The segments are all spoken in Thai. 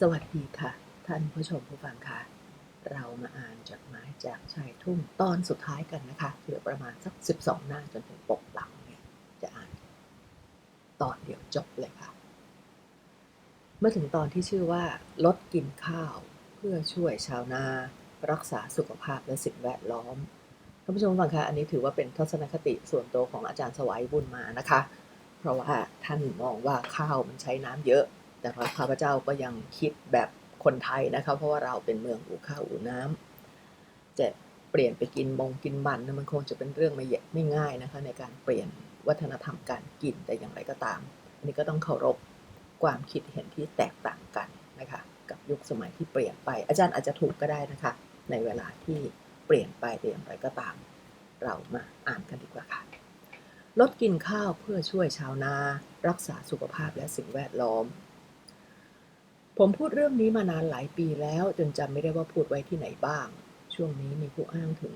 สวัสดีค่ะ ท่านผู้ชมผู้ฟังค่ะ เรามาอ่านจดหมายจากชายทุ่งตอนสุดท้ายกันนะคะเหลือประมาณสัก 12 หน้าจนถึงปกหลังเนี่ยจะอ่าน ตอนเดียวจบเลยค่ะ เมื่อถึงตอนที่ชื่อว่า ลดกินข้าว เพื่อช่วยชาวนา รักษาสุขภาพและสิ่งแวดล้อมท่านผู้ชมฟังคะอันนี้ถือว่าเป็นทัศนคติส่วนตัวของอาจารย์สวัยบุญมานะคะ เพราะว่าท่านมองว่าข้าวมันใช้น้ำเยอะ แต่ว่าข้าพเจ้าก็ยังคิดแบบคนไทยนะคะเพราะว่าเราเป็นเมืองอู่ข้าวอู่น้ำจะเปลี่ยนไปกินมงกินมันนะมันคงจะเป็นเรื่องไม่ไม่ง่ายนะคะในการเปลี่ยนวัฒนธรรมการกินแต่อย่างไรก็ตามอันนี้ก็ต้องเคารพความคิดเห็นที่แตกต่างกันนะคะกับยุคสมัยที่เปลี่ยนไป อาจารย์อาจจะถูกก็ได้นะคะ ในเวลาที่เปลี่ยนไปแต่อย่างไรก็ตาม เรามาอ่านกันดีกว่าค่ะลดกินข้าวเพื่อช่วยชาวนา รักษาสุขภาพและสิ่งแวดล้อม ผมพูดเรื่องนี้มานานหลายปีแล้วจนจำไม่ได้ว่าพูดไว้ที่ไหนบ้าง ช่วงนี้มีผู้อ้างถึง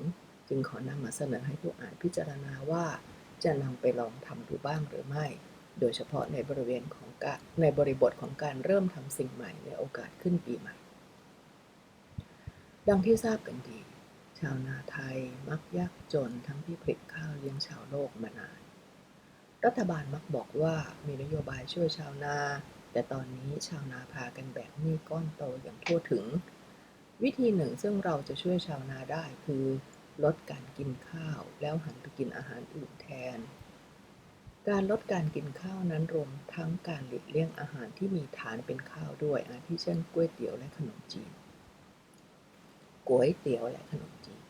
จึงขอนำมาเสนอให้ผู้อ่านพิจารณาว่า จะนำไปลองทำดูบ้างหรือไม่ โดยเฉพาะในบริเวณของการในบริบทของการเริ่มทำสิ่งใหม่ในโอกาสขึ้นปีใหม่ ดังที่ทราบกันดี ชาวนาไทยมักยากจนทั้งที่ผลิตข้าวเลี้ยงชาวโลกมานาน รัฐบาลมักบอกว่ามีนโยบายช่วยชาวนา แต่ตอนนี้ชาวนาพากันแบกหนี้ก้อนโตอย่างทั่วถึง วิธีหนึ่งซึ่งเราจะช่วยชาวนาได้คือลดการกินข้าวแล้วหันไปกินอาหารอื่นแทน การลดการกินข้าวนั้นรวมทั้งการหลีกเลี่ยงอาหารที่มีฐานเป็นข้าวด้วยอาทิเช่นก๋วยเตี๋ยวและขนมจีนก๋วยเตี๋ยวและขนมจีน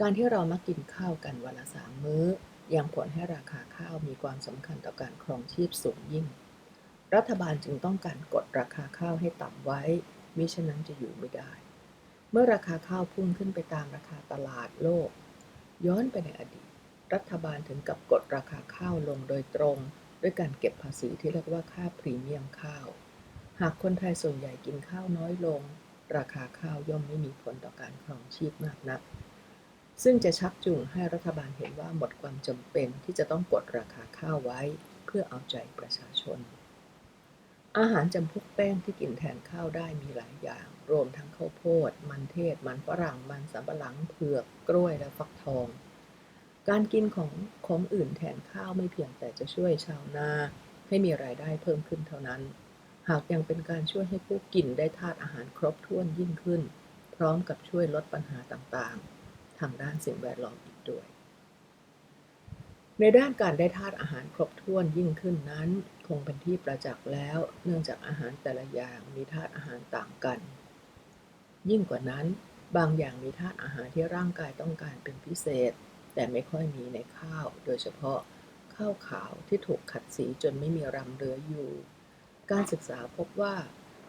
การที่เรามากินข้าวกันวันละสามมื้อ ยังผลให้ราคาข้าวมีความสำคัญต่อการครองชีพสูงยิ่ง รัฐบาลจึงต้องการกดราคาข้าวให้ต่ำไว้ มิฉะนั้นจะอยู่ไม่ได้ เมื่อราคาข้าวพุ่งขึ้นไปตามราคาตลาดโลก ย้อนไปในอดีต รัฐบาลถึงกับกดราคาข้าวลงโดยตรง ด้วยการเก็บภาษีที่เรียกว่าค่าพรีเมียมข้าว หากคนไทยส่วนใหญ่กินข้าวน้อยลง ราคาข้าวย่อมไม่มีผลต่อการครองชีพมากนัก ซึ่งจะชักจูงให้รัฐบาลเห็นว่าหมดความจำเป็นที่จะต้องกดราคาข้าวไว้ เพื่อเอาใจประชาชน อาหารจำพวกแป้งที่กินแทนข้าวได้มีหลายอย่าง รวมทั้งข้าวโพด มันเทศ มันฝรั่ง มันสำปะหลัง เผือก กล้วย และฟักทอง การกินของของอื่นแทนข้าวไม่เพียงแต่จะช่วยชาวนาให้มีรายได้เพิ่มขึ้นเท่านั้น หากยังเป็นการช่วยให้ผู้กินได้ธาตุอาหารครบถ้วนยิ่งขึ้น พร้อมกับช่วยลดปัญหาต่างๆ ทางด้านสิ่งแวดล้อมอีกด้วย ในด้านการได้ธาตุอาหารครบถ้วนยิ่งขึ้นนั้น คงเป็นที่ประจักษ์แล้ว เนื่องจากอาหารแต่ละอย่างมีธาตุอาหารต่างกัน ยิ่งกว่านั้น บางอย่างมีธาตุอาหารที่ร่างกายต้องการเป็นพิเศษ แต่ไม่ค่อยมีในข้าว โดยเฉพาะข้าวขาวที่ถูกขัดสีจนไม่มีรำเหลืออยู่ การศึกษาพบว่า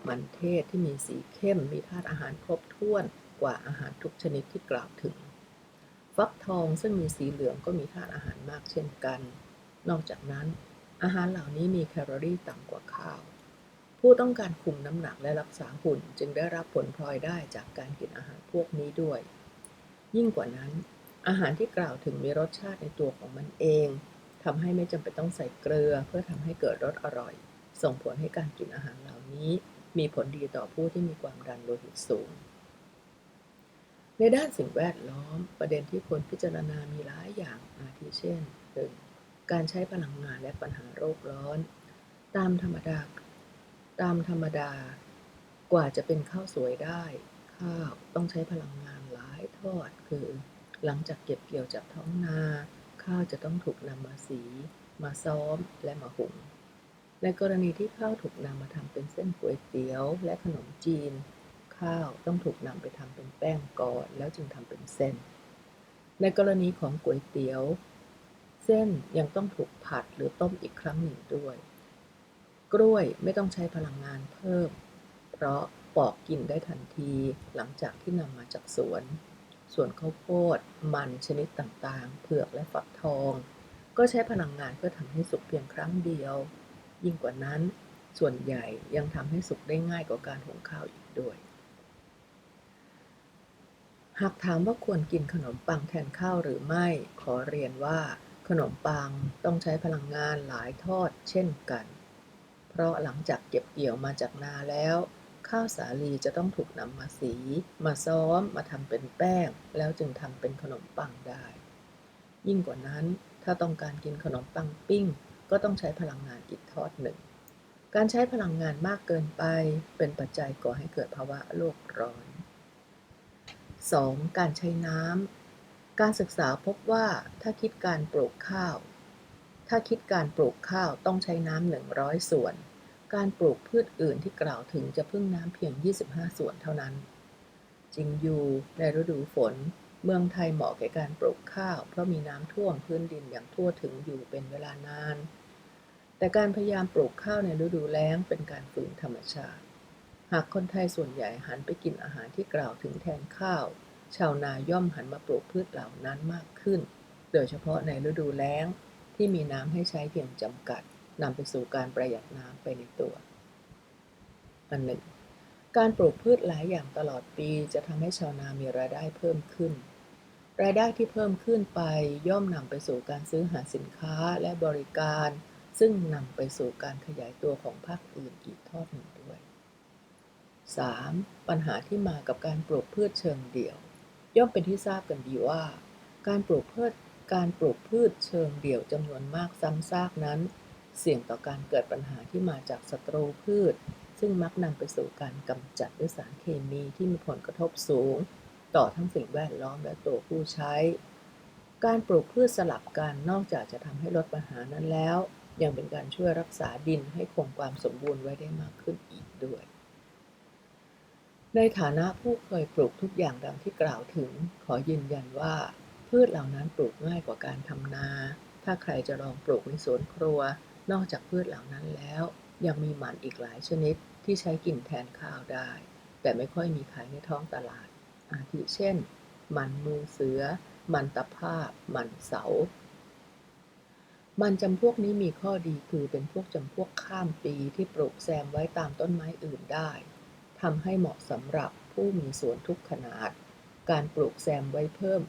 มันเทศที่มีสีเข้มมีธาตุอาหารครบถ้วนกว่าอาหารทุกชนิดที่กล่าวถึง ฟักทองซึ่งมีสีเหลืองก็มีธาตุอาหารมากเช่นกัน นอกจากนั้น อาหารเหล่านี้มีแคลอรี่ต่ำกว่าข้าว ผู้ต้องการคุมน้ำหนักและรักษาหุ่นจึงได้รับผลพลอยได้จากการกินอาหารพวกนี้ด้วย ยิ่งกว่านั้น อาหารที่กล่าวถึงมีรสชาติในตัวของมันเองทำให้ไม่จำเป็นต้องใส่เกลือ เพื่อทำให้เกิดรสอร่อย ส่งผลให้การกินอาหารเหล่านี้ มีผลดีต่อผู้ที่มีความดันโลหิตสูง ในด้านสิ่งแวดล้อมประเด็นที่ควรพิจารณามีหลายอย่างอาทิเช่น 1. การใช้พลังงานและปัญหาโรคร้อน ตามธรรมดา ตามธรรมดา กว่าจะเป็นข้าวสวยได้ ข้าวต้องใช้พลังงานหลายทอด คือ หลังจากเก็บเกี่ยวจากท้องนา ข้าวจะต้องถูกนำมาสี มาซ้อมและมาหุง ในกรณีที่ข้าวถูกนำมาทำเป็นเส้นก๋วยเตี๋ยวและขนมจีน ข้าวต้องถูกนำไปทำเป็นแป้งก่อน แล้วจึงทำเป็นเส้น ในกรณีของก๋วยเตี๋ยว เส้นยังต้องถูกผัดหรือต้มอีกครั้งหนึ่งด้วย กล้วยไม่ต้องใช้พลังงานเพิ่ม เพราะปอกกินได้ทันทีหลังจากที่นำมาจากสวน ส่วนข้าวโพด มันชนิดต่างๆ เผือกและฝักทอง ก็ใช้พลังงานเพื่อทำให้สุกเพียงครั้งเดียว ยิ่งกว่านั้น ส่วนใหญ่ยังทำให้สุกได้ง่ายกว่าการหุงข้าวอีกด้วยหากถามว่าควรกินขนมปังแทนข้าวหรือไม่ ขอเรียนว่า ขนมปังต้องใช้พลังงานหลายทอดเช่นกัน เพราะหลังจากเก็บเกี่ยวมาจากนาแล้ว ข้าวสาลีจะต้องถูกนำมาสี มาซ้อม มาทำเป็นแป้ง แล้วจึงทำเป็นขนมปังได้ ยิ่งกว่านั้นถ้าต้องการกินขนมปังปิ้ง ก็ต้องใช้พลังงานอีกทอดหนึ่ง การใช้พลังงานมากเกินไป เป็นปัจจัยก่อให้เกิดภาวะโลกร้อน 2. การใช้น้ำ การศึกษาพบว่าถ้าคิดการปลูกข้าว ถ้าคิดการปลูกข้าวต้องใช้น้ำหนึ่งร้อยส่วน การปลูกพืชอื่นที่กล่าวถึงจะพึ่งน้ำเพียง 25 ส่วนเท่านั้น จริงอยู่ในฤดูฝน เมืองไทยเหมาะแก่การปลูกข้าว เพราะมีน้ำท่วมพื้นดินอย่างทั่วถึงอยู่เป็นเวลานาน แต่การพยายามปลูกข้าวในฤดูแล้งเป็นการฝืนธรรมชาติ หากคนไทยส่วนใหญ่หันไปกินอาหารที่กล่าวถึงแทนข้าว ชาวนาย่อมหันมาปลูกพืชเหล่านั้นมากขึ้น โดยเฉพาะในฤดูแล้งที่มีน้ำให้ใช้เพียงจำกัดนำไปสู่การประหยัดน้ำไปในตัว อันหนึ่ง การปลูกพืชหลายอย่างตลอดปีจะทำให้ชาวนามีรายได้เพิ่มขึ้น รายได้ที่เพิ่มขึ้นไปย่อมนำไปสู่การซื้อหาสินค้าและบริการ ซึ่งนำไปสู่การขยายตัวของภาคอื่นอีกทอดหนึ่งด้วย 3. ปัญหาที่มากับการปลูกพืชเชิงเดี่ยว ย่อมเป็นที่ทราบกันดีว่า การปลูกพืชการปลูกพืชเชิงเดี่ยวจำนวนมากซ้ำซากนั้น เสี่ยงต่อการเกิดปัญหาที่มาจากศัตรูพืช ซึ่งมักนำไปสู่การกำจัดด้วยสารเคมีที่มีผลกระทบสูง ต่อทั้งสิ่งแวดล้อมและตัวผู้ใช้ การปลูกพืชสลับกันนอกจากจะทำให้ลดปัญหานั้นแล้ว ยังเป็นการช่วยรักษาดินให้คงความสมบูรณ์ไว้ได้มากขึ้นอีกด้วย ในฐานะผู้เคยปลูกทุกอย่างดังที่กล่าวถึง ขอยืนยันว่า พืชเหล่านั้นปลูกง่ายกว่าการทำนา ถ้าใครจะลองปลูกในสวนครัว นอกจากพืชเหล่านั้นแล้ว ยังมีหมันอีกหลายชนิดที่ใช้กินแทนข้าวได้ แต่ไม่ค่อยมีขายในท้องตลาด อาทิเช่น มันมือเสือ มันตะภาพ มันเสา มันจำพวกนี้มีข้อดีคือเป็นพวกจำพวกข้ามปีที่ปลูกแซมไว้ตามต้นไม้อื่นได้ ทำให้เหมาะสำหรับผู้มีสวนทุกขนาด การปลูกแซมไว้เพิ่ม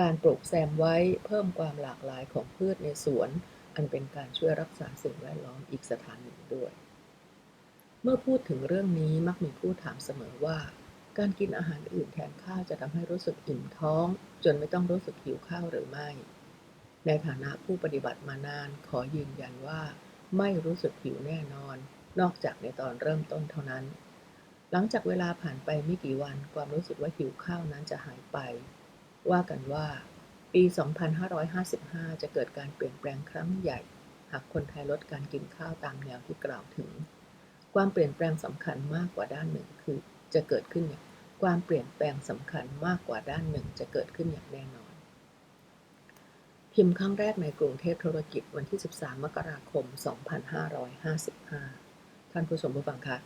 การปลูกแซมไว้เพิ่มความหลากหลายของพืชในสวน อันเป็นการช่วยรักษาสิ่งแวดล้อมอีกสถานหนึ่งด้วย เมื่อพูดถึงเรื่องนี้มักมีผู้ถามเสมอว่า การกินอาหารอื่นแทนข้าวจะทำให้รู้สึกอิ่มท้อง จนไม่ต้องรู้สึกหิวข้าวหรือไม่ ในฐานะผู้ปฏิบัติมานานขอยืนยันว่า ไม่รู้สึกหิวแน่นอน นอกจากในตอนเริ่มต้นเท่านั้น หลังจากเวลาผ่านไปไม่กี่วันความรู้สึกว่าหิวข้าวนั้นจะหายไป ว่ากันว่า ปี 2555 จะเกิดการเปลี่ยนแปลงครั้งใหญ่ หากคนไทยลดการกินข้าวตามแนวที่กล่าวถึง ความเปลี่ยนแปลงสำคัญมากกว่าด้านหนึ่งคือจะเกิดขึ้นอย่างความเปลี่ยนแปลงสำคัญมากกว่าด้านหนึ่งจะเกิดขึ้นอย่างแน่นอน พิมพ์ครั้งแรกในกรุงเทพธุรกิจวันที่ 13 มกราคม 2555 ท่านผู้ชมผู้ฟังคะ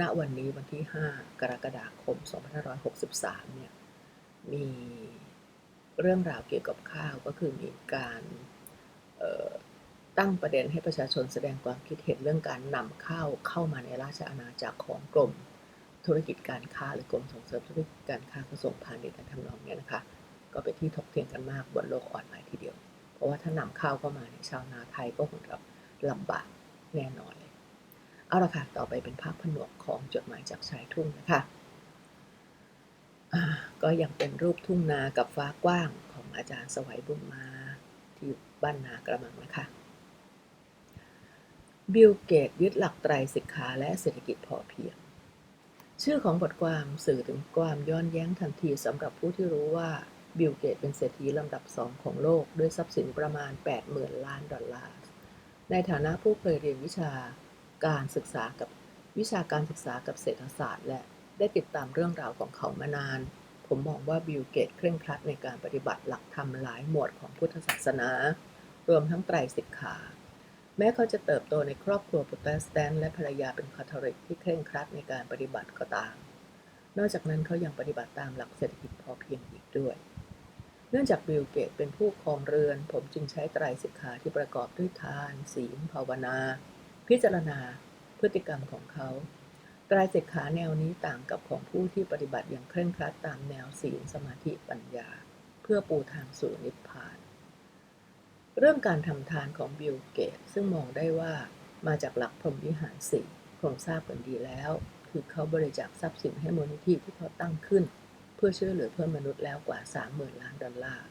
ณวันนี้วันที่ 5 กรกฎาคม 2563 เนี่ย มีเรื่องราวเกี่ยวกับข้าวก็คือมีการตั้งประเด็นให้ประชาชนแสดงความคิดเห็นเรื่องการนำข้าวเข้ามาในราชอาณาจักรของกรมธุรกิจการค้าหรือกรมส่งเสริมธุรกิจการค้ากระทรวงพาณิชย์และทำนองนี้นะคะ ก็เป็นที่ถกเถียงกันมากบนโลกออนไลน์ทีเดียว เพราะว่าถ้านำข้าวเข้ามาในชาวนาไทยก็คงจะลำบากแน่นอน เอาละค่ะ ต่อไปเป็นภาพผนวกของจดหมายจากชายทุ่งนะคะก็ยังเป็นรูปทุ่งนากับฟ้ากว้างของอาจารย์สวัยบุญมาที่บ้านนากระมังนะคะ บิลเกตยึดหลักไตรสิกขาและเศรษฐกิจพอเพียง ชื่อของบทความสื่อถึงความย้อนแย้งทันทีสำหรับผู้ที่รู้ว่าบิลเกตเป็นเศรษฐีลำดับสองของโลก ด้วยทรัพย์สินประมาณ 80,000 ล้านดอลลาร์ ในฐานะผู้เคยเรียนวิชา การศึกษากับวิชาการศึกษากับเศรษฐศาสตร์ และได้ติดตามเรื่องราวของเขามานาน ผมมองว่าบิลเกตเคร่งครัดในการปฏิบัติหลักธรรมหลายหมวดของพุทธศาสนา รวมทั้งไตรสิกขา แม้เขาจะเติบโตในครอบครัวโปรเตสแตนต์และภรรยาเป็นคาทอลิกที่เคร่งครัดในการปฏิบัติก็ตาม นอกจากนั้นเขายังปฏิบัติตามหลักเศรษฐกิจพอเพียงอีกด้วยเนื่องจากบิลเกตเป็นผู้ครองเรือน ผมจึงใช้ไตรสิกขาที่ประกอบด้วยทาน ศีล ภาวนา พิจารณาพฤติกรรมของเขาไตรสิกขาแนวนี้ต่างกับของผู้ที่ปฏิบัติอย่างเคร่งครัดตามแนวศีลสมาธิปัญญา เพื่อปูทางสู่นิพพาน เรื่องการทำทานของบิลเกตซึ่งมองได้ว่ามาจากหลักพรหมวิหารสี่คงทราบกันดีแล้ว คืคือเขาบริจาคทรัพย์สินให้มูลนิธิที่เขาตั้งขึ้น เพื่อช่วยเหลือเพื่อนมนุษย์แล้วกว่า 30,000 ล้านดอลลาร์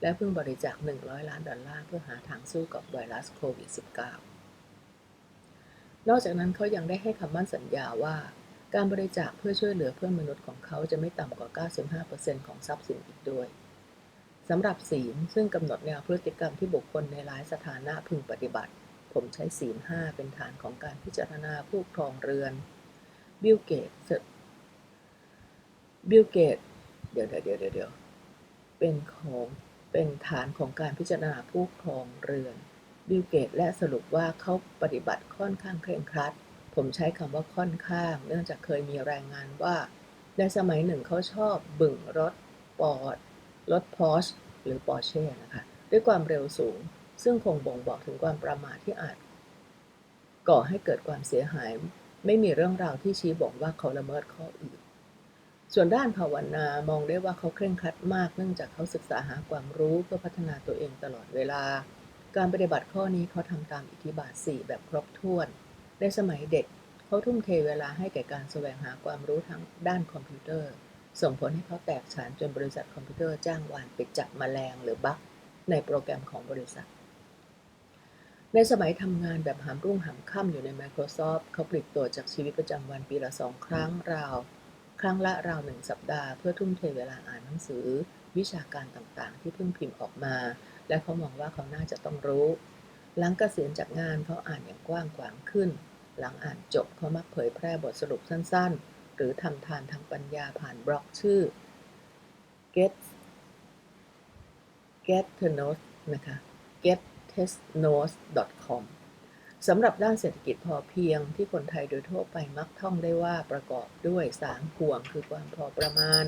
และเพิ่งบริจาค 100 ล้านดอลลาร์เพื่อหาทางสู้กับไวรัสโควิด -19 นอกจากนั้นเขายังได้ให้คำมั่นสัญญาว่า การบริจาคเพื่อช่วยเหลือเพื่อนมนุษย์ของเขาจะไม่ต่ำกว่า 95%ของทรัพย์สินอีกด้วยสำหรับศีลซึ่งกำหนดแนวพฤติกรรมที่บุคคลในหลายสถานะพึงปฏิบัติ ผมใช้ศีลห้าเป็นฐานของการพิจารณาผู้ครองเรือน บิลเกตบิลเกตเดี๋ยวเดี๋ยวเดี๋ยวเดี๋ยวเป็นของเป็นฐานของการพิจารณาผู้ครองเรือน บิลเกตและสรุปว่าเขาปฏิบัติค่อนข้างเคร่งครัด ผมใช้คำว่าค่อนข้าง เนื่องจากเคยมีรายงานว่า ในสมัยหนึ่งเขาชอบบึ่งรถปอดรถพอชหรือปอร์เช่นะคะ ด้วยความเร็วสูง ซึ่งคงบ่งบอกถึงความประมาทที่อาจ ก่อให้เกิดความเสียหาย ไม่มีเรื่องราวที่ชี้บอกว่าเขาละเมิดข้ออื่น ส่วนด้านภาวนามองได้ว่าเขาเคร่งครัดมาก เนื่องจากเขาศึกษาหาความรู้เพื่อพัฒนาตัวเองตลอดเวลา การปฏิบัติข้อนี้เขาทำตามอิทธิบาท 4 แบบครบถ้วน ในสมัยเด็กเขาทุ่มเทเวลาให้แก่การแสวงหาความรู้ทั้งด้านคอมพิวเตอร์ ส่งผลให้เขาแตกฉานจนบริษัทคอมพิวเตอร์จ้างวานไปจับมแมลงหรือบั๊กในโปรแกรมของบริษัท ในสมัยทำงานแบบหามรุ่งหามค่ำอยู่ใน Microsoft เขาปลีกตัวจากชีวิตประจำวันปีละสองครั้งราว ครั้งละราวหนึ่งสัปดาห์ เพื่อทุ่มเทเวลาอ่านหนังสือ วิชาการต่างๆ ที่เพิ่งพิมพ์ออกมา และเขามองว่าเขาน่าจะต้องรู้ หลังเกษียณจากงานเขาอ่านอย่างกว้างขวางขึ้น หลังอ่านจบเขามักเผยแพร่บทสรุปสั้นๆ หรือทำทานทางปัญญาผ่านบล็อกชื่อ get get to know นะคะ get test notes com สำหรับด้านเศรษฐกิจพอเพียงที่คนไทยโดยทั่วไปมักท่องได้ว่าประกอบด้วยสามห่วงคือความพอประมาณ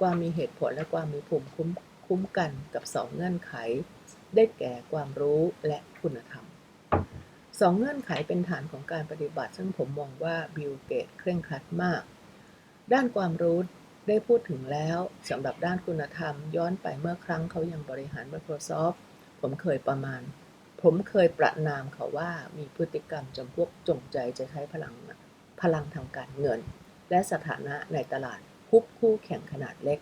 ความมีเหตุผลและความมีภูมิคุ้มคุ้มกันกับสองเงื่อนไข ได้แก่ความรู้และคุณธรรมสองเงื่อนไขเป็นฐานของการปฏิบัติ ซึ่งผมมองว่าบิลเกตเคร่งครัดมาก ด้านความรู้ได้พูดถึงแล้วสำหรับด้านคุณธรรม ย้อนไปเมื่อครั้งเขายังบริหาร Microsoft ผมเคยประมาณ ผมเคยประนามเขาว่ามีพฤติกรรมจำพวกจงใจจะใช้พลังพลังทางการเงิน และสถานะในตลาดคุบคู่แข่งขนาดเล็ก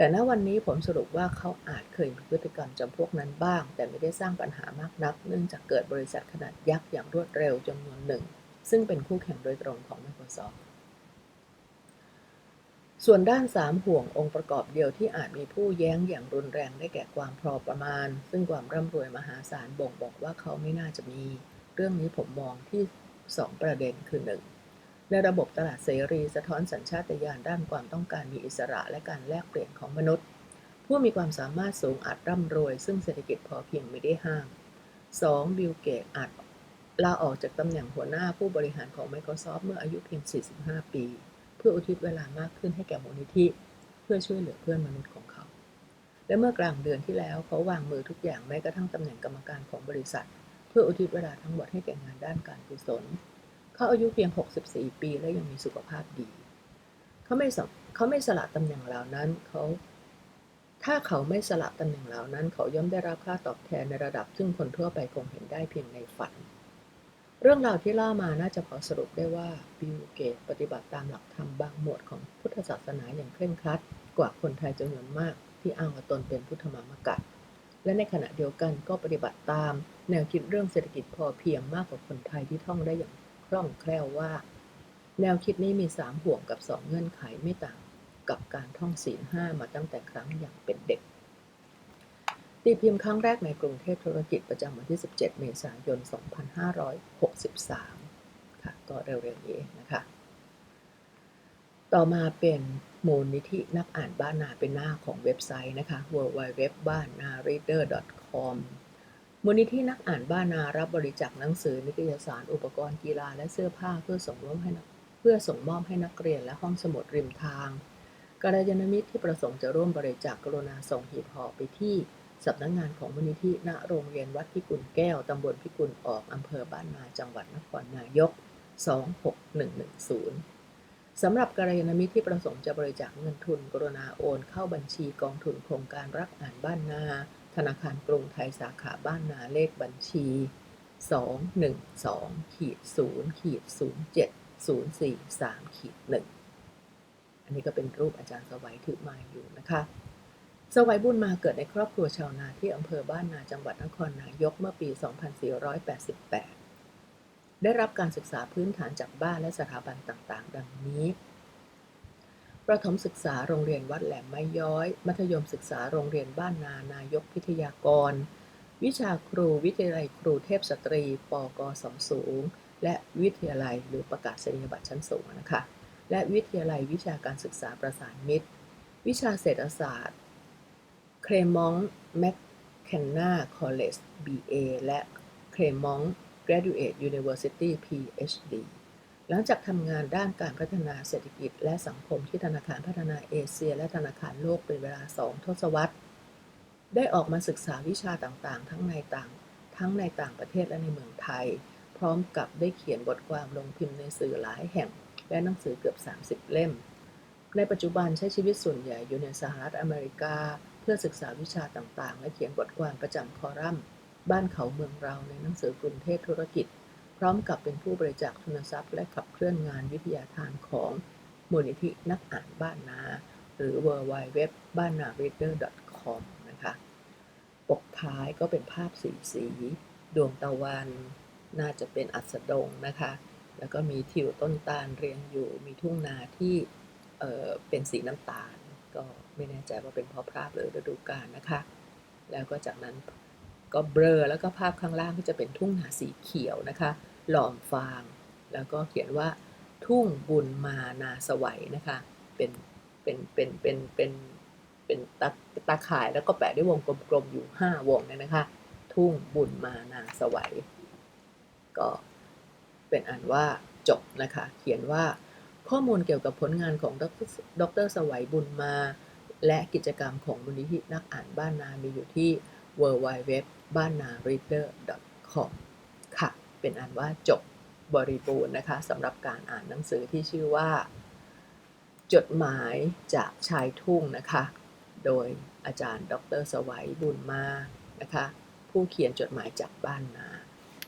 แต่ณวันนี้ผมสรุปว่าเขาอาจเคยมีพฤติกรรมจำพวกนั้นบ้าง แต่ไม่ได้สร้างปัญหามากนัก เนื่องจากเกิดบริษัทขนาดยักษ์อย่างรวดเร็วจำนวนหนึ่ง ซึ่งเป็นคู่แข่งโดยตรงของ Microsoft ส่วนด้านสามห่วงองค์ประกอบเดียวที่อาจมีผู้แย้งอย่างรุนแรงได้แก่ความพอประมาณ ซึ่งความร่ำรวยมหาศาลบ่งบอกว่าเขาไม่น่าจะมี เรื่องนี้ผมมองที่ 2 ประเด็นคือ 1. ในระบบตลาดเสรีสะท้อนสัญชาตญาณด้านความต้องการมีอิสระและการแลกเปลี่ยนของมนุษย์ ผู้มีความสามารถสูงอาจร่ำรวย ซึ่งเศรษฐกิจพอเพียงไม่ได้ห้าม 2. บิลเกตอาจลาออกจากตำแหน่งหัวหน้าผู้บริหารของ Microsoft เมื่ออายุเพียง 45 ปี เพื่ออุทิศเวลามากขึ้นให้แก่มูลนิธิ เพื่อช่วยเหลือเพื่อนมนุษย์ของเขา และเมื่อกลางเดือนที่แล้วเขาวางมือทุกอย่างแม้กระทั่งตำแหน่งกรรมการของบริษัท เพื่ออุทิศเวลาทั้งหมดให้แก่งานด้านการกุศล เขาอายุเพียง 64 ปีและยังมีสุขภาพดี เขาไม่เขาไม่สละตำแหน่งเหล่านั้นเขาถ้าเขาไม่สละตำแหน่งเหล่านั้น เขาย่อมได้รับค่าตอบแทนในระดับ ซึ่งคนทั่วไปคงเห็นได้เพียงในฝัน เรื่องราวที่เล่ามาน่าจะพอสรุปได้ว่าบิลเกตปฏิบัติตามหลักธรรมบางหมวดของพุทธศาสนาอย่างเคร่งครัด กว่าคนไทยจำนวนมาก ที่อ้างว่าตนเป็นพุทธมามกัดและในขณะเดียวกันก็ปฏิบัติตาม แนวคิดเรื่องเศรษฐกิจพอเพียงมากกว่าคนไทยที่ท่องได้อย่าง คล่องแคล่วว่า แนวคิดนี้มีสามห่วงกับสองเงื่อนไขไม่ต่างกับการท่องศีลห้ามาตั้งแต่ครั้งอย่างเป็นเด็ก ตีพิมพ์ครั้งแรกในกรุงเทพธุรกิจประจำวันที่ 17 เมษายน 2563 ค่ะ ก็เร็วๆนี้นะคะ ต่อมาเป็นมูลนิธินักอ่านบ้านนาเป็นหน้าของเว็บไซต์นะคะ www บ้านนา reader com มูลนิธินักอ่านบ้านนารับบริจาคหนังสือ นิตยสารอุปกรณ์กีฬาและเสื้อผ้าเพื่อส่งมอบให้เพื่อส่งมอบให้นักเรียนและห้องสมุดริมทางกระยาณมิตรที่ประสงค์จะร่วมบริจาคกรุณาส่งหีบห่อไปที่สำนักงงานของมูลนิธิณโรงเรียนวัดพิกุลแก้ว ตำบลพิกุลออก อำเภอบ้านนาจังหวัดนครนายก 26110 สำหรับกรยานมิตรที่ประสงค์จะบริจาคเงินทุนกรุณาโอน เข้าบัญชีกองทุนโครงการรักอ่านบ้านนา ธนาคารกรุงไทยสาขาบ้านนาเลขบัญชี 212ขีด0ขีด07 043ขีด1อันนี้ก็เป็นรูปอาจารย์สวัยถือมาอยู่นะคะสวัยบุญมาเกิดในครอบครัวชาวนาที่อำเภอบ้านนาจังหวัดนครนายกเมื่อปี 2488 ได้รับการศึกษาพื้นฐานจากบ้านและสถาบันต่างๆ ดังนี้ ประถมศึกษาโรงเรียนวัดแหลมไม้ย้อย มัธยมศึกษาโรงเรียนบ้านนานายกพิทยากร วิชาครูวิทยาลัยครูเทพสตรี ปกสมสูง และวิทยาลัยหรือประกาศนียบัตรชั้นสูงนะคะ และวิทยาลัยวิชาการศึกษาประสานมิตร วิชาเศรษฐศาสตร์ เครมองแมคเคนนาคอลเลจ BA และเครมอง Graduate University PhD หลังจากทำงานด้านการพัฒนาเศรษฐกิจ และสังคมที่ธนาคารพัฒนาเอเชีย และธนาคารโลกเป็นเวลาสองทศวรรษ ได้ออกมาศึกษาวิชาต่างๆ ทั้งในต่างทั้งในต่างประเทศและในเมืองไทย พร้อมกับได้เขียนบทความลงพิมพ์ในสื่อหลายแห่ง และหนังสือเกือบ 30 เล่ม ในปัจจุบันใช้ชีวิตส่วนใหญ่อยู่ในสหรัฐอเมริกา เพื่อศึกษาวิชาต่างๆ และเขียนบทความประจำคอลัมน์ บ้านเขาเมืองเราในหนังสือกรุงเทพธุรกิจ พร้อมกับเป็นผู้บริจาคทุนทรัพย์ และขับเคลื่อนงานวิทยาทานของมูลนิธินักอ่านบ้านนา หรือ w w w บ้านนา reader com นะคะ ปกท้ายก็เป็นภาพสีสี ดวงตะวัน น่าจะเป็นอัสดงนะคะ แล้วก็มีทิวต้นตาลเรียงอยู่ มีทุ่งนาที่เเป็นสีน้ำตาล ก็ไม่แน่ใจว่าเป็นเพราะพราบหรือฤดูกาลนะคะ แล้วก็จากนั้น ก็เบลอแล้วก็ภาพข้างล่างก็จะเป็นทุ่งนาสีเขียวนะคะหลอมฟาง แล้วก็เขียนว่าทุ่งบุญมานาสวัยนะคะเป็นเป็นเป็นเป็นเป็นเป็นตาตาข่ายแล้วก็แปะด้วยวงกลมๆอยู่ 5 วงเนี่ยนะคะ ทุ่งบุญมานาสวัยก็เป็นอันว่าจบนะคะ เขียนว่าข้อมูลเกี่ยวกับผลงานของดรดรสวัยบุญมา และกิจกรรมของมูลนิธินักอ่านบ้านนามีอยู่ที่ w w w บ้านนา reader com ค่ะ เป็นอันว่าจบบริบูรณ์นะคะสำหรับการอ่านหนังสือที่ชื่อว่า จดหมายจากชายทุ่งนะคะ โดยอาจารย์ ดรสวัยบุญมานะคะ ผู้เขียนจดหมายจากบ้านนา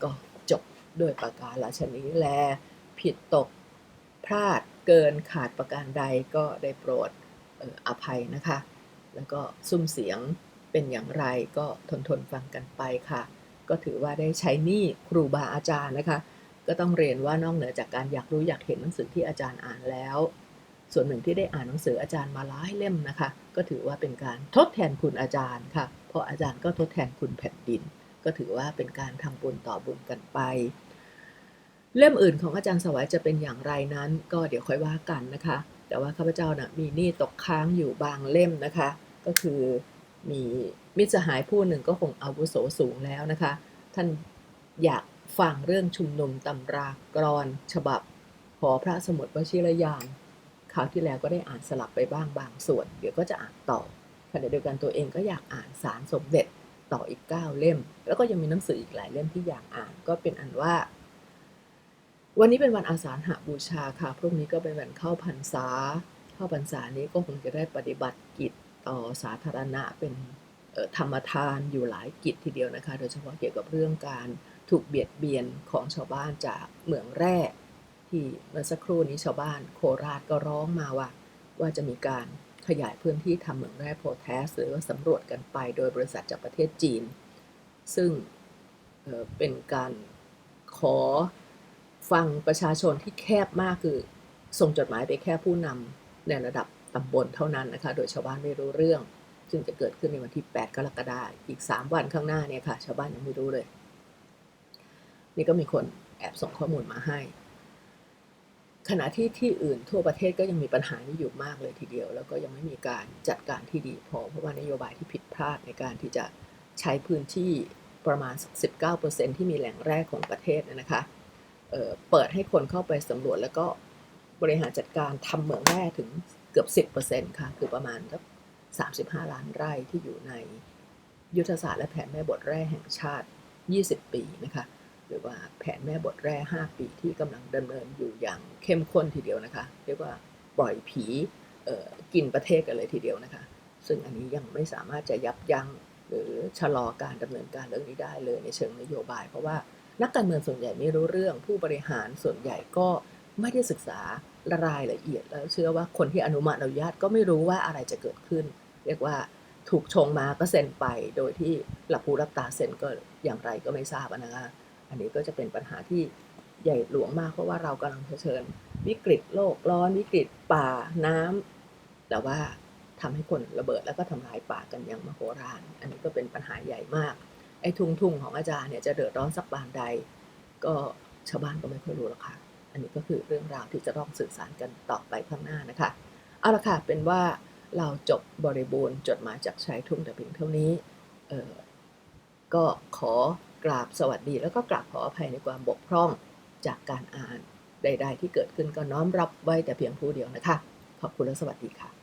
ก็จบด้วยประการละชนี้แล ผิดตกพลาดเกินขาดประการใดก็ได้โปรดอออภัยนะคะ แล้วก็ซุ้มเสียง เป็นอย่างไรก็ทนทนฟังกันไปค่ะ ก็ถือว่าได้ใช้หนี้ครูบาอาจารย์นะคะ ก็ต้องเรียนว่านอกเหนือจากการอยากรู้อยากเห็นหนังสือที่อาจารย์อ่านแล้ว ส่วนหนึ่งที่ได้อ่านหนังสืออาจารย์มาหลายเล่มนะคะ ก็ถือว่าเป็นการทดแทนคุณอาจารย์ค่ะ เพราะอาจารย์ก็ทดแทนคุณแผ่นดิน ก็ถือว่าเป็นการทำบุญต่อบุญกันไปเล่มอื่นของอาจารย์สวัยจะเป็นอย่างไรนั้น ก็เดี๋ยวค่อยว่ากันนะคะ แต่ว่าข้าพเจ้านะมีหนี้ตกค้างอยู่บางเล่มนะคะ ก็คือ มีมิตรสหายผู้หนึ่งก็คงอาวุโสสูงแล้วนะคะ ท่านอยากฟังเรื่องชุมนุมตำรากรอนฉบับหอพระสมุดวชิรยานคราวที่แล้วก็ได้อ่านสลับไปบ้างบางส่วน เดี๋ยวก็จะอ่านต่อขณะเดียวกันตัวเองก็อยากอ่านสารสมเด็จต่ออีก 9 เล่ม แล้วก็ยังมีหนังสืออีกหลายเล่มที่อยากอ่านก็เป็นอันว่า วันนี้เป็นวันอาสาฬหบูชาค่ะพรุ่งนี้ก็เป็นวันเข้าพรรษา เข้าพรรษานี้ก็คงจะได้ปฏิบัติกิจ ต่อสาธารณะเป็นธรรมทานอยู่หลายกิจทีเดียวนะคะ โดยเฉพาะเกี่ยวกับเรื่องการถูกเบียดเบียนของชาวบ้านจากเหมืองแร่ที่เมื่อสักครู่นี้ชาวบ้านโคราชก็ร้องมาว่า ว่าจะมีการขยายพื้นที่ทำเหมืองแร่โพแทสหรือว่าสำรวจกันไปโดยบริษัทจากประเทศจีน ซึ่งเเป็นการขอฟังประชาชนที่แคบมากคือส่งจดหมายไปแค่ผู้นำในระดับ ตำบลเท่านั้นนะคะ โดยชาวบ้านไม่รู้เรื่อง ซึ่งจะเกิดขึ้นในวันที่ 8 กรกฎาคมอีก 3 วันข้างหน้าเนี่ยค่ะ ชาวบ้านยังไม่รู้เลย นี่ก็มีคนแอบส่งข้อมูลมาให้ ขณะที่ที่อื่นทั่วประเทศก็ยังมีปัญหานี้อยู่มากเลยทีเดียว แล้วก็ยังไม่มีการจัดการที่ดีพอ เพราะว่านโยบายที่ผิดพลาดในการที่จะใช้พื้นที่ประมาณ 19%ที่มีแหล่งแร่ของประเทศนะคะเเปิดให้คนเข้าไปสำรวจแล้วก็บริหารจัดการทำเหมืองแร่ถึง เกือบ 10%ค่ะ คือประมาณสัก35 ล้านไร่ที่อยู่ในยุทธศาสตร์และแผนแม่บทแร่แห่งชาติ 20 ปีนะคะหรือว่าแผนแม่บทแร่ 5 ปีที่กำลังดำเนินอยู่อย่างเข้มข้นทีเดียวนะคะ เรียกว่าปล่อยผีกินประเทศกันเลยทีเดียวนะคะ ซึ่งอันนี้ยังไม่สามารถจะยับยั้งหรือชะลอการดำเนินการเรื่องนี้ได้เลยในเชิงนโยบาย เพราะว่านักการเมืองส่วนใหญ่ไม่รู้เรื่องผู้บริหารส่วนใหญ่ก็ไม่ได้ศึกษา รายละเอียดแล้วเชื่อว่าคนที่อนุมัติอนุญาตก็ไม่รู้ว่าอะไรจะเกิดขึ้น เรียกว่าถูกชงมาก็เซ็นไป โดยที่หลับหูรับตาเซ็นก็อย่างไรก็ไม่ทราบอะนะคะอันนี้ก็จะเป็นปัญหาที่ใหญ่หลวงมากเพราะว่าเรากำลังเผชิญ วิกฤตโลกร้อนวิกฤตป่าน้ำแต่ว่าทำให้คนระเบิดแล้วก็ทำลายป่ากันอย่างมโหฬารอันนี้ก็เป็นปัญหาใหญ่มากไอ้ทุ่งทุ่งๆของอาจารย์เนี่ยจะเดือดร้อนสักบานใด ก็ชาวบ้านก็ไม่ค่อยรู้หรอกค่ะ อันนี้ก็คือเรื่องราวที่จะต้องสื่อสารกันต่อไปข้างหน้านะคะ เอาละค่ะ เป็นว่าเราจบบริบูรณ์จดหมายจากชายทุ่งแต่เพียงเท่านี้ก็ขอกราบสวัสดี แล้วก็กราบขออภัยในความบกพร่องจากการอ่านใด ๆ ที่เกิดขึ้นก็น้อมรับไว้แต่เพียงผู้เดียวนะคะ ขอบคุณและสวัสดีค่ะ